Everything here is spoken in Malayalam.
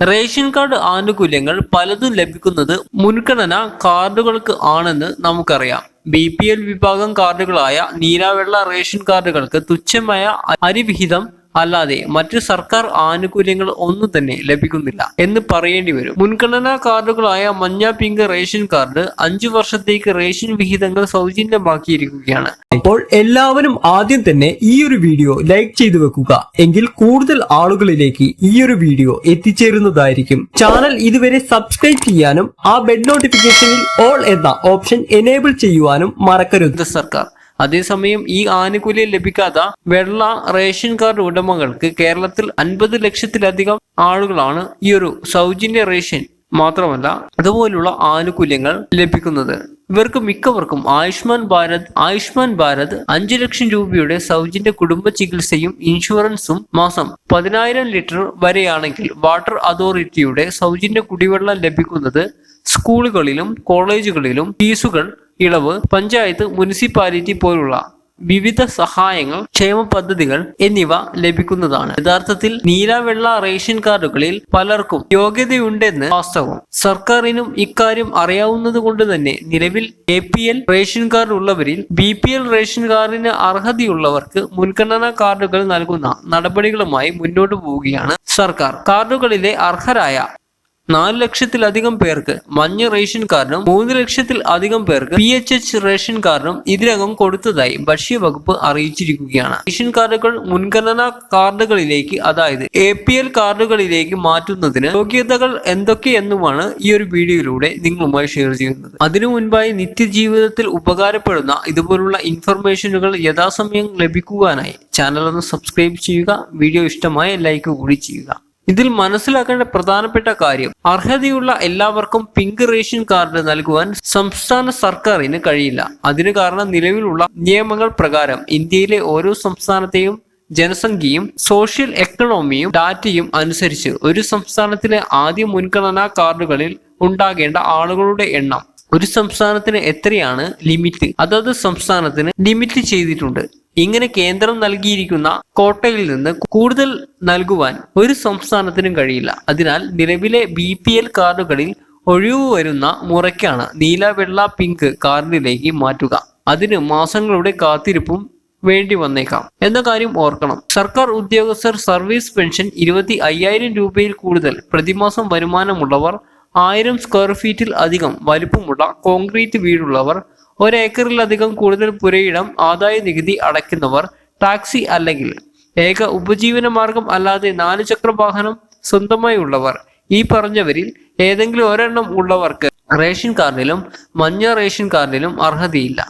റേഷൻ കാർഡ് ആനുകൂല്യങ്ങൾ പലതും ലഭിക്കുന്നത് മുൻഗണന കാർഡുകൾക്ക് ആണെന്ന് നമുക്കറിയാം. ബി പി എൽ വിഭാഗം കാർഡുകളായ നീലവെള്ള റേഷൻ കാർഡുകൾക്ക് തുച്ഛമായ അരിവിഹിതം അല്ലാതെ മറ്റ് സർക്കാർ ആനുകൂല്യങ്ങൾ ഒന്നും തന്നെ ലഭിക്കുന്നില്ല എന്ന് പറയേണ്ടി വരും. മുൻഗണനാ കാർഡുകളായ മഞ്ഞ പിങ്ക് റേഷൻ കാർഡ് അഞ്ചു വർഷത്തേക്ക് റേഷൻ വിഹിതങ്ങൾ സൗജന്യമാക്കിയിരിക്കുകയാണ്. അപ്പോൾ എല്ലാവരും ആദ്യം തന്നെ ഈ ഒരു വീഡിയോ ലൈക്ക് ചെയ്തു വെക്കുക. എങ്കിൽ കൂടുതൽ ആളുകളിലേക്ക് ഈ ഒരു വീഡിയോ എത്തിച്ചേരുന്നതായിരിക്കും. ചാനൽ ഇതുവരെ സബ്സ്ക്രൈബ് ചെയ്യാനും ആ ബെഡ് നോട്ടിഫിക്കേഷനിൽ ഓൾ എന്ന ഓപ്ഷൻ എനേബിൾ ചെയ്യുവാനും മറക്കരുത്. സർക്കാർ അതേസമയം ഈ ആനുകൂല്യം ലഭിക്കാത്ത വെള്ള റേഷൻ കാർഡ് ഉടമകൾക്ക് കേരളത്തിൽ അൻപത് ലക്ഷത്തിലധികം ആളുകളാണ് ഈ ഒരു സൗജന്യ റേഷൻ മാത്രമല്ല അതുപോലുള്ള ആനുകൂല്യങ്ങൾ ലഭിക്കുന്നത്. ഇവർക്ക് മിക്കവർക്കും ആയുഷ്മാൻ ഭാരത് ആയുഷ്മാൻ ഭാരത് അഞ്ചു ലക്ഷം രൂപയുടെ സൗജന്യ കുടുംബ ചികിത്സയും ഇൻഷുറൻസും മാസം പതിനായിരം ലിറ്റർ വരെയാണെങ്കിൽ വാട്ടർ അതോറിറ്റിയുടെ സൗജന്യ കുടിവെള്ളം ലഭിക്കുന്നത് സ്കൂളുകളിലും കോളേജുകളിലും ഫീസുകൾ ഇളവ് പഞ്ചായത്ത് മുനിസിപ്പാലിറ്റി പോലുള്ള വിവിധ സഹായങ്ങൾ ക്ഷേമ പദ്ധതികൾ എന്നിവ ലഭിക്കുന്നതാണ്. യഥാർത്ഥത്തിൽ നീലവെള്ള റേഷൻ കാർഡുകളിൽ പലർക്കും യോഗ്യതയുണ്ടെന്ന് വാസ്തവം. സർക്കാരിനും ഇക്കാര്യം അറിയാവുന്നത് കൊണ്ട് തന്നെ നിലവിൽ A P L ration card ഉള്ളവരിൽ B P L ration കാർഡിന് അർഹതയുള്ളവർക്ക് മുൻഗണനാ കാർഡുകൾ നൽകുന്ന നടപടികളുമായി മുന്നോട്ട് പോവുകയാണ് സർക്കാർ. കാർഡുകളിലെ അർഹരായ നാല് ലക്ഷത്തിലധികം പേർക്ക് മഞ്ഞ റേഷൻ കാർഡും മൂന്ന് ലക്ഷത്തിൽ അധികം പേർക്ക് പി എച്ച് എച്ച് റേഷൻ കാർഡും ഇതിനകം കൊടുത്തതായി ഭക്ഷ്യവകുപ്പ് അറിയിച്ചിരിക്കുകയാണ്. റേഷൻ കാർഡുകൾ മുൻഗണനാ കാർഡുകളിലേക്ക് അതായത് എ പി എൽ കാർഡുകളിലേക്ക് മാറ്റുന്നതിന് യോഗ്യതകൾ എന്തൊക്കെയെന്നുമാണ് ഈ ഒരു വീഡിയോയിലൂടെ നിങ്ങളുമായി ഷെയർ ചെയ്യുന്നത്. അതിനു മുൻപായി നിത്യജീവിതത്തിൽ ഉപകാരപ്പെടുന്ന ഇതുപോലുള്ള ഇൻഫർമേഷനുകൾ യഥാസമയം ലഭിക്കുവാനായി ചാനൽ ഒന്ന് സബ്സ്ക്രൈബ് ചെയ്യുക വീഡിയോ ഇഷ്ടമായ ലൈക്ക് കൂടി ചെയ്യുക. ഇതിൽ മനസ്സിലാക്കേണ്ട പ്രധാനപ്പെട്ട കാര്യം അർഹതയുള്ള എല്ലാവർക്കും പിങ്ക് റേഷൻ കാർഡ് നൽകുവാൻ സംസ്ഥാന സർക്കാരിന് കഴിയില്ല. അതിന് കാരണം നിലവിലുള്ള നിയമങ്ങൾ പ്രകാരം ഇന്ത്യയിലെ ഓരോ സംസ്ഥാനത്തെയും ജനസംഖ്യയും സോഷ്യൽ എക്കണോമിയും ഡാറ്റയും അനുസരിച്ച് ഒരു സംസ്ഥാനത്തിലെ ആദ്യ മുൻഗണനാ കാർഡുകളിൽ ഉണ്ടാകേണ്ട ആളുകളുടെ എണ്ണം ഒരു സംസ്ഥാനത്തിന് എത്രയാണ് ലിമിറ്റ് അതത് സംസ്ഥാനത്തിന് ലിമിറ്റ് ചെയ്തിട്ടുണ്ട്. ഇങ്ങനെ കേന്ദ്രം നൽകിയിരിക്കുന്ന കോട്ടയിൽ നിന്ന് കൂടുതൽ നൽകുവാൻ ഒരു സംസ്ഥാനത്തിനും കഴിയില്ല. അതിനാൽ നിലവിലെ ബി പി എൽ കാർഡുകളിൽ ഒഴിവ് വരുന്ന മുറയ്ക്കാണ് നീല വെള്ള പിങ്ക് കാർഡിലേക്ക് മാറ്റുക. അതിന് മാസങ്ങളുടെ കാത്തിരിപ്പും വേണ്ടി വന്നേക്കാം. എന്ന കാര്യം ഓർക്കണം. സർക്കാർ ഉദ്യോഗസ്ഥർ സർവീസ് പെൻഷൻ ഇരുപത്തി അയ്യായിരം രൂപയിൽ കൂടുതൽ പ്രതിമാസം വരുമാനമുള്ളവർ ആയിരം സ്ക്വയർ ഫീറ്റിൽ അധികം വലിപ്പമുള്ള കോൺക്രീറ്റ് വീടുള്ളവർ ഒരേക്കറിലധികം കൂടുതൽ പുരയിടം ആദായ നികുതി അടയ്ക്കുന്നവർ ടാക്സി അല്ലെങ്കിൽ ഏക ഉപജീവന മാർഗം അല്ലാതെ നാല് ചക്ര വാഹനം സ്വന്തമായി ഉള്ളവർ. ഈ പറഞ്ഞവരിൽ ഏതെങ്കിലും ഒരെണ്ണം ഉള്ളവർക്ക് റേഷൻ കാർഡിലും മഞ്ഞ റേഷൻ കാർഡിലും അർഹതയില്ല.